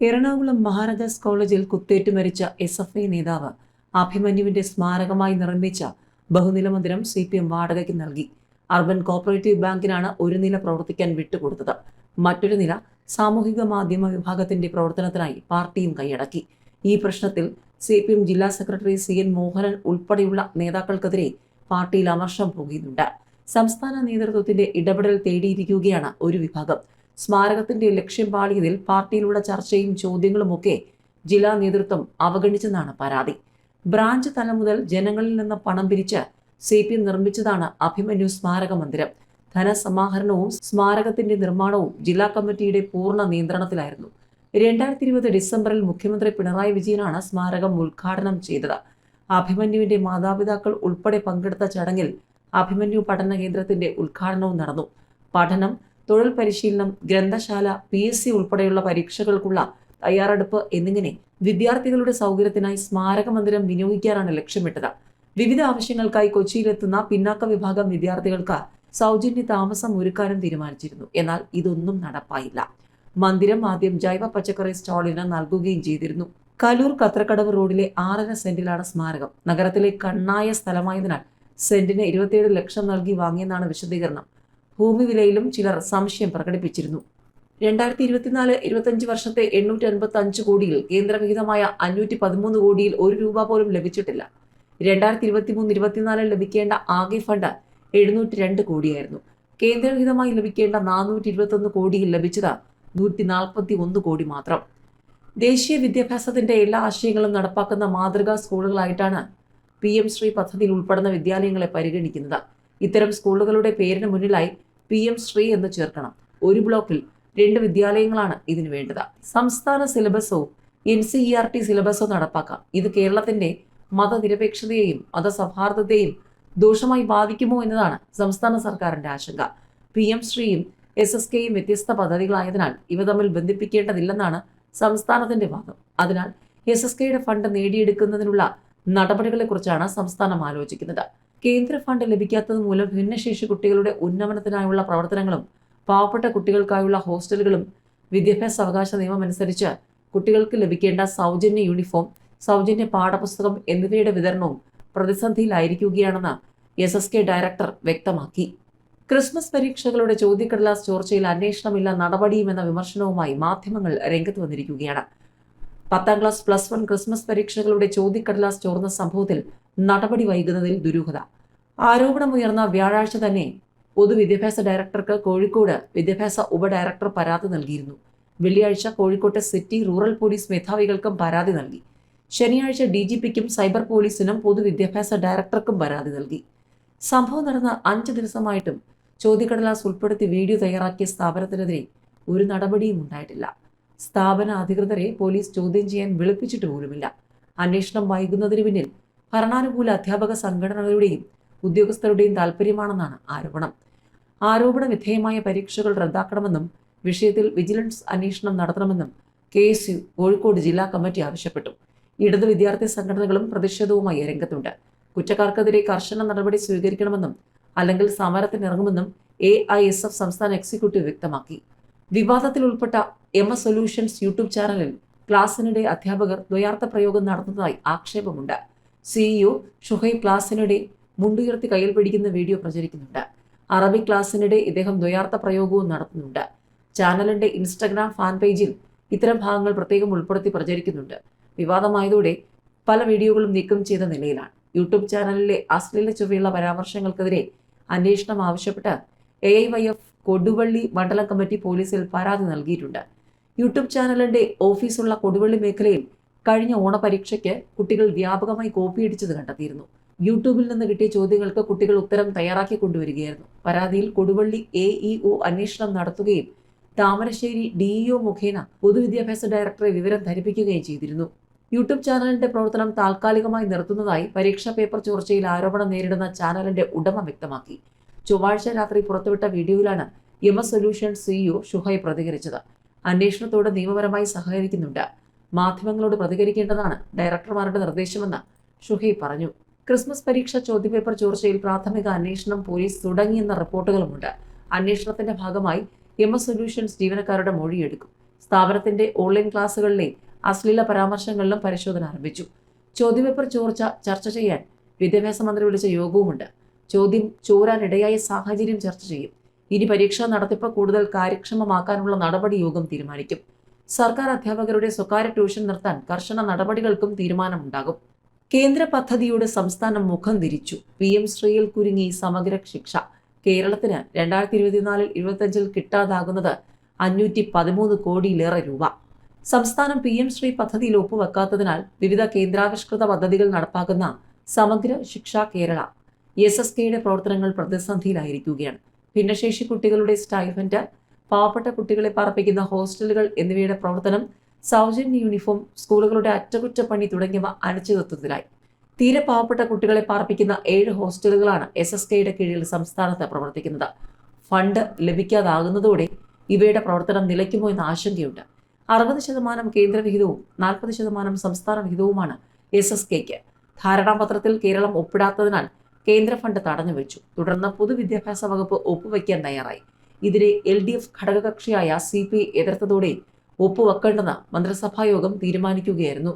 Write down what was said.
എറണാകുളം മഹാരാജാസ് കോളേജിൽ കുത്തേറ്റ് മരിച്ച എസ് എഫ് ഐ നേതാവ് അഭിമന്യുവിന്റെ സ്മാരകമായി നിർമ്മിച്ച ബഹുനില മന്ദിരം സി പി എം വാടകയ്ക്ക് നൽകി. അർബൻ കോപ്പറേറ്റീവ് ബാങ്കിനാണ് ഒരു നില പ്രവർത്തിക്കാൻ വിട്ടുകൊടുത്തത്. മറ്റൊരു നില സാമൂഹിക മാധ്യമ വിഭാഗത്തിന്റെ പ്രവർത്തനത്തിനായി പാർട്ടിയും കൈയടക്കി. ഈ പ്രശ്നത്തിൽ സി പി എം ജില്ലാ സെക്രട്ടറി സി എൻ മോഹനൻ ഉൾപ്പെടെയുള്ള നേതാക്കൾക്കെതിരെ പാർട്ടിയിൽ അമർഷം പോകുന്നുണ്ട് സംസ്ഥാന നേതൃത്വത്തിന്റെ ഇടപെടൽ തേടിയിരിക്കുകയാണ് ഒരു വിഭാഗം. സ്മാരകത്തിന്റെ ലക്ഷ്യം പാളിയതിൽ പാർട്ടിയിലുള്ള ചർച്ചയും ചോദ്യങ്ങളുമൊക്കെ ജില്ലാ നേതൃത്വം അവഗണിച്ചെന്നാണ് പരാതി. ബ്രാഞ്ച് തലം മുതൽ ജനങ്ങളിൽ നിന്ന് പണം പിരിച്ച് സി പി എം നിർമ്മിച്ചതാണ് അഭിമന്യു സ്മാരക മന്ദിരം. ധനസമാഹരണവും സ്മാരകത്തിന്റെ നിർമ്മാണവും ജില്ലാ കമ്മിറ്റിയുടെ പൂർണ നിയന്ത്രണത്തിലായിരുന്നു. രണ്ടായിരത്തി ഇരുപത് ഡിസംബറിൽ മുഖ്യമന്ത്രി പിണറായി വിജയനാണ് സ്മാരകം ഉദ്ഘാടനം ചെയ്തത്. അഭിമന്യുവിന്റെ മാതാപിതാക്കൾ ഉൾപ്പെടെ പങ്കെടുത്ത ചടങ്ങിൽ അഭിമന്യു പഠന കേന്ദ്രത്തിന്റെ ഉദ്ഘാടനവും നടന്നു. പഠനം തൊഴിൽ പരിശീലനം ഗ്രന്ഥശാല പി എസ് സി ഉൾപ്പെടെയുള്ള പരീക്ഷകൾക്കുള്ള തയ്യാറെടുപ്പ് എന്നിങ്ങനെ വിദ്യാർത്ഥികളുടെ സൗകര്യത്തിനായി സ്മാരക മന്ദിരം വിനിയോഗിക്കാനാണ് ലക്ഷ്യമിട്ടത്. വിവിധ ആവശ്യങ്ങൾക്കായി കൊച്ചിയിലെത്തുന്ന പിന്നാക്ക വിഭാഗം വിദ്യാർത്ഥികൾക്ക് സൗജന്യ താമസം ഒരുക്കാനും തീരുമാനിച്ചിരുന്നു. എന്നാൽ ഇതൊന്നും നടപ്പായില്ല. മന്ദിരം ആദ്യം ജൈവ പച്ചക്കറി സ്റ്റാളിന് നൽകുകയും ചെയ്തിരുന്നു. കലൂർ കത്രക്കടവ് റോഡിലെ ആറര സെന്റിലാണ് സ്മാരകം. നഗരത്തിലെ കണ്ണായ സ്ഥലമായതിനാൽ സെന്റിന് ഇരുപത്തിയേഴ് ലക്ഷം നൽകി വാങ്ങിയെന്നാണ് വിശദീകരണം. ഭൂമി വിലയിലും ചിലർ സംശയം പ്രകടിപ്പിച്ചിരുന്നു. രണ്ടായിരത്തി ഇരുപത്തിനാല് ഇരുപത്തഞ്ച് വർഷത്തെ എണ്ണൂറ്റി അൻപത്തി അഞ്ച് കോടിയിൽ കേന്ദ്രവിഹിതമായ അഞ്ഞൂറ്റി പതിമൂന്ന് കോടിയിൽ ഒരു രൂപ പോലും ലഭിച്ചിട്ടില്ല. രണ്ടായിരത്തി ഇരുപത്തി മൂന്ന് ഇരുപത്തിനാലിൽ ലഭിക്കേണ്ട ആകെ ഫണ്ട് എഴുന്നൂറ്റി രണ്ട് കോടിയായിരുന്നു. കേന്ദ്രവിഹിതമായി ലഭിക്കേണ്ട നാനൂറ്റി ഇരുപത്തൊന്ന് കോടിയിൽ ലഭിച്ചത് നൂറ്റി നാൽപ്പത്തി ഒന്ന് കോടി മാത്രം. ദേശീയ വിദ്യാഭ്യാസത്തിന്റെ എല്ലാ ആശയങ്ങളും നടപ്പാക്കുന്ന മാതൃകാ സ്കൂളുകളായിട്ടാണ് പി എം ശ്രീ പദ്ധതിയിൽ ഉൾപ്പെടുന്ന വിദ്യാലയങ്ങളെ പരിഗണിക്കുന്നത്. ഇത്തരം സ്കൂളുകളുടെ പേരിന് മുന്നിലായി പി എം ശ്രീ എന്ന് ചേർക്കണം. ഒരു ബ്ലോക്കിൽ രണ്ട് വിദ്യാലയങ്ങളാണ് ഇതിന് വേണ്ടത്. സംസ്ഥാന സിലബസോ N C E R T സിലബസോ നടപ്പാക്കാം. ഇത് കേരളത്തിന്റെ മതനിരപേക്ഷതയെയും മതസൗഹാർദ്ദത്തെയും ദോഷമായി ബാധിക്കുമോ എന്നതാണ് സംസ്ഥാന സർക്കാരിന്റെ ആശങ്ക. പി എം ശ്രീയും എസ് എസ് കെയും വ്യത്യസ്ത പദ്ധതികളായതിനാൽ ഇവ തമ്മിൽ ബന്ധിപ്പിക്കേണ്ടതില്ലെന്നാണ് സംസ്ഥാനത്തിന്റെ വാദം. അതിനാൽ എസ് എസ് കെയുടെ ഫണ്ട് നേടിയെടുക്കുന്നതിനുള്ള നടപടികളെക്കുറിച്ചാണ് സംസ്ഥാനം ആലോചിക്കുന്നത്. കേന്ദ്ര ഫണ്ട് ലഭിക്കാത്തത് മൂലം ഭിന്നശേഷി കുട്ടികളുടെ ഉന്നമനത്തിനായുള്ള പ്രവർത്തനങ്ങളും പാവപ്പെട്ട കുട്ടികൾക്കായുള്ള ഹോസ്റ്റലുകളും വിദ്യാഭ്യാസ അവകാശ നിയമം അനുസരിച്ച് കുട്ടികൾക്ക് ലഭിക്കേണ്ട സൗജന്യ യൂണിഫോം സൗജന്യ പാഠപുസ്തകം എന്നിവയുടെ വിതരണവും പ്രതിസന്ധിയിലായിരിക്കുകയാണെന്ന് എസ് എസ് കെ ഡയറക്ടർ വ്യക്തമാക്കി. ക്രിസ്മസ് പരീക്ഷകളുടെ ചോദ്യക്കടലാസ് ചോർച്ചയിൽ അന്വേഷണമില്ല നടപടിയുമെന്ന വിമർശനവുമായി മാധ്യമങ്ങൾ രംഗത്ത് വന്നിരിക്കുകയാണ്. പത്താം ക്ലാസ് പ്ലസ് വൺ ക്രിസ്മസ് പരീക്ഷകളുടെ ചോദ്യക്കടലാസ് ചോർന്ന സംഭവത്തിൽ നടപടി വൈകുന്നതിൽ ദുരൂഹത. ആരോപണമുയർന്ന വ്യാഴാഴ്ച തന്നെ പൊതുവിദ്യാഭ്യാസ ഡയറക്ടർക്ക് കോഴിക്കോട് വിദ്യാഭ്യാസ ഉപഡയറക്ടർ പരാതി നൽകിയിരുന്നു. വെള്ളിയാഴ്ച കോഴിക്കോട്ടെ സിറ്റി റൂറൽ പോലീസ് മേധാവികൾക്കും പരാതി നൽകി. ശനിയാഴ്ച ഡി ജി പിക്കും സൈബർ പോലീസിനും പൊതുവിദ്യാഭ്യാസ ഡയറക്ടർക്കും പരാതി നൽകി. സംഭവം നടന്ന അഞ്ച് ദിവസമായിട്ടും ചോദ്യക്കടലാസ് ഉൾപ്പെടുത്തി വീഡിയോ തയ്യാറാക്കിയ സ്ഥാപനത്തിനെതിരെ ഒരു നടപടിയും ഉണ്ടായിട്ടില്ല. സ്ഥാപന അധികൃതരെ പോലീസ് ചോദ്യം ചെയ്യാൻ വിളിപ്പിച്ചിട്ട് പോലുമില്ല. അന്വേഷണം വൈകുന്നതിന് പിന്നിൽ ഭരണാനുകൂല അധ്യാപക സംഘടനകളുടെയും ഉദ്യോഗസ്ഥരുടെയും താൽപ്പര്യമാണെന്നാണ് ആരോപണം. ആരോപണ വിധേയമായ പരീക്ഷകൾ റദ്ദാക്കണമെന്നും വിഷയത്തിൽ വിജിലൻസ് അന്വേഷണം നടത്തണമെന്നും കെ എസ് യു കോഴിക്കോട് ജില്ലാ കമ്മിറ്റി ആവശ്യപ്പെട്ടു. ഇടതു വിദ്യാർത്ഥി സംഘടനകളും പ്രതിഷേധവുമായി രംഗത്തുണ്ട്. കുറ്റക്കാർക്കെതിരെ കർശന നടപടി സ്വീകരിക്കണമെന്നും അല്ലെങ്കിൽ സമരത്തിനിറങ്ങുമെന്നും എ ഐ എസ് എഫ് സംസ്ഥാന എക്സിക്യൂട്ടീവ് വ്യക്തമാക്കി. വിവാദത്തിൽ ഉൾപ്പെട്ട എം എസ് സൊല്യൂഷൻസ് യൂട്യൂബ് ചാനലിൽ ക്ലാസ്സിനിടെ അധ്യാപകർ ദ്വയാർത്ഥ പ്രയോഗം നടത്തുന്നതായി ആക്ഷേപമുണ്ട്. സിഇഒ ഷുഹൈബ് ക്ലാസിനിടെ മുണ്ടുയർത്തി കയ്യിൽ പിടിക്കുന്ന വീഡിയോ പ്രചരിക്കുന്നുണ്ട്. അറബിക് ക്ലാസ്സിനിടെ ഇദ്ദേഹം ദ്വയാർത്ഥ പ്രയോഗവും നടത്തുന്നുണ്ട്. ചാനലിന്റെ ഇൻസ്റ്റഗ്രാം ഫാൻ പേജിൽ ഇത്തരം ഭാഗങ്ങൾ പ്രത്യേകം ഉൾപ്പെടുത്തി പ്രചരിക്കുന്നുണ്ട്. വിവാദമായതോടെ പല വീഡിയോകളും നീക്കം ചെയ്ത നിലയിലാണ്. യൂട്യൂബ് ചാനലിലെ അശ്ലീല ചൊവ്വയുള്ള പരാമർശങ്ങൾക്കെതിരെ അന്വേഷണം ആവശ്യപ്പെട്ട് A I Y F Koduvally മണ്ഡലം കമ്മിറ്റി പോലീസിൽ പരാതി നൽകിയിട്ടുണ്ട്. യൂട്യൂബ് ചാനലിന്റെ ഓഫീസുള്ള കൊടുവള്ളി മേഖലയിൽ കഴിഞ്ഞ ഓണപരീക്ഷയ്ക്ക് കുട്ടികൾ വ്യാപകമായി കോപ്പിയടിച്ചത് കണ്ടെത്തിയിരുന്നു. യൂട്യൂബിൽ നിന്ന് കിട്ടിയ ചോദ്യങ്ങൾക്ക് കുട്ടികൾ ഉത്തരം തയ്യാറാക്കി കൊണ്ടുവരികയായിരുന്നു. പരാതിയിൽ കൊടുവള്ളി എ ഇ ഒ അന്വേഷണം നടത്തുകയും താമരശ്ശേരി ഡിഇഒ മുഖേന പൊതുവിദ്യാഭ്യാസ ഡയറക്ടറെ വിവരം ധരിപ്പിക്കുകയും ചെയ്തിരുന്നു. യൂട്യൂബ് ചാനലിന്റെ പ്രവർത്തനം താൽക്കാലികമായി നിർത്തുന്നതായി പരീക്ഷാ പേപ്പർ ചോർച്ചയിൽ ആരോപണം നേരിടുന്ന ചാനലിന്റെ ഉടമ വ്യക്തമാക്കി. ചൊവ്വാഴ്ച രാത്രി പുറത്തുവിട്ട വീഡിയോയിലാണ് M S solution CEO Shuhai പ്രതികരിച്ചത്. അന്വേഷണത്തോട് നിയമപരമായി സഹകരിക്കുന്നുണ്ട്. മാധ്യമങ്ങളോട് പ്രതികരിക്കേണ്ടതാണ്. ഡയറക്ടർമാരുടെ നിർദ്ദേശമെന്ന് ഷുഹൈബ് പറഞ്ഞു. ക്രിസ്മസ് പരീക്ഷ ചോദ്യപേപ്പർ ചോർച്ചയിൽ പ്രാഥമിക അന്വേഷണം പോലീസ് തുടങ്ങിയെന്ന റിപ്പോർട്ടുകളുമുണ്ട്. അന്വേഷണത്തിന്റെ ഭാഗമായി എം എസ് സൊല്യൂഷൻസ് ജീവനക്കാരുടെ മൊഴിയെടുക്കും. സ്ഥാപനത്തിന്റെ ഓൺലൈൻ ക്ലാസുകളിലെ അശ്ലീല പരാമർശങ്ങളിലും പരിശോധന ആരംഭിച്ചു. ചോദ്യപേപ്പർ ചോർച്ച ചർച്ച ചെയ്യാൻ വിദ്യാഭ്യാസ മന്ത്രി വിളിച്ച യോഗവുമുണ്ട്. ചോദ്യം ചോരാനിടയായ സാഹചര്യം ചർച്ച ചെയ്യും. ഇനി പരീക്ഷാ നടത്തിപ്പ് കൂടുതൽ കാര്യക്ഷമമാക്കാനുള്ള നടപടി യോഗം തീരുമാനിക്കും. സർക്കാർ അധ്യാപകരുടെ സ്വകാര്യ ട്യൂഷൻ നിർത്താൻ കർശന നടപടികൾക്കും തീരുമാനമുണ്ടാകും. കേന്ദ്ര പദ്ധതിയുടെ സംസ്ഥാനം മുഖം തിരിച്ചു. പി എം ശ്രീയിൽ കുരുങ്ങി സമഗ്ര ശിക്ഷ. കേരളത്തിന് രണ്ടായിരത്തി ഇരുപത്തിനാലിൽ ഇരുപത്തഞ്ചിൽ കിട്ടാതാകുന്നത് അഞ്ഞൂറ്റി പതിമൂന്ന് കോടിയിലേറെ രൂപ. സംസ്ഥാനം പി എം ശ്രീ പദ്ധതിയിൽ ഒപ്പുവെക്കാത്തതിനാൽ വിവിധ കേന്ദ്രാവിഷ്കൃത പദ്ധതികൾ നടപ്പാക്കുന്ന സമഗ്ര ശിക്ഷ കേരള. എസ് എസ് കെയുടെ പ്രവർത്തനങ്ങൾ പ്രതിസന്ധിയിലായിരിക്കുകയാണ്. ഭിന്നശേഷി കുട്ടികളുടെ സ്റ്റൈഫൻഡ് പാവപ്പെട്ട കുട്ടികളെ പാർപ്പിക്കുന്ന ഹോസ്റ്റലുകൾ എന്നിവയുടെ പ്രവർത്തനം സൗജന്യ യൂണിഫോം സ്കൂളുകളുടെ അറ്റകുറ്റപ്പണി തുടങ്ങിയവ അനിശ്ചിതത്വത്തിലായി തീരെ പാവപ്പെട്ട കുട്ടികളെ പാർപ്പിക്കുന്ന ഏഴ് ഹോസ്റ്റലുകളാണ് എസ് എസ് കെയുടെ കീഴിൽ സംസ്ഥാനത്ത് പ്രവർത്തിക്കുന്നത്. ഫണ്ട് ലഭിക്കാതാകുന്നതോടെ ഇവയുടെ പ്രവർത്തനം നിലയ്ക്കുമോ എന്ന ആശങ്കയുണ്ട്. അറുപത് ശതമാനം കേന്ദ്രവിഹിതവും നാൽപ്പത് ശതമാനം സംസ്ഥാന വിഹിതവുമാണ് എസ് എസ് കെക്ക്. ധാരണാപത്രത്തിൽ കേരളം ഒപ്പിടാത്തതിനാൽ കേന്ദ്ര ഫണ്ട് തടഞ്ഞു വെച്ചു തുടർന്ന് പൊതുവിദ്യാഭ്യാസ വകുപ്പ് ഒപ്പുവയ്ക്കാൻ തയ്യാറായി. ഇതിനെ എൽ ഡി എഫ് ഘടകകക്ഷിയായ സി പി എതിർത്തതോടെ ഒപ്പുവെക്കേണ്ടെന്ന് മന്ത്രിസഭായോഗം തീരുമാനിക്കുകയായിരുന്നു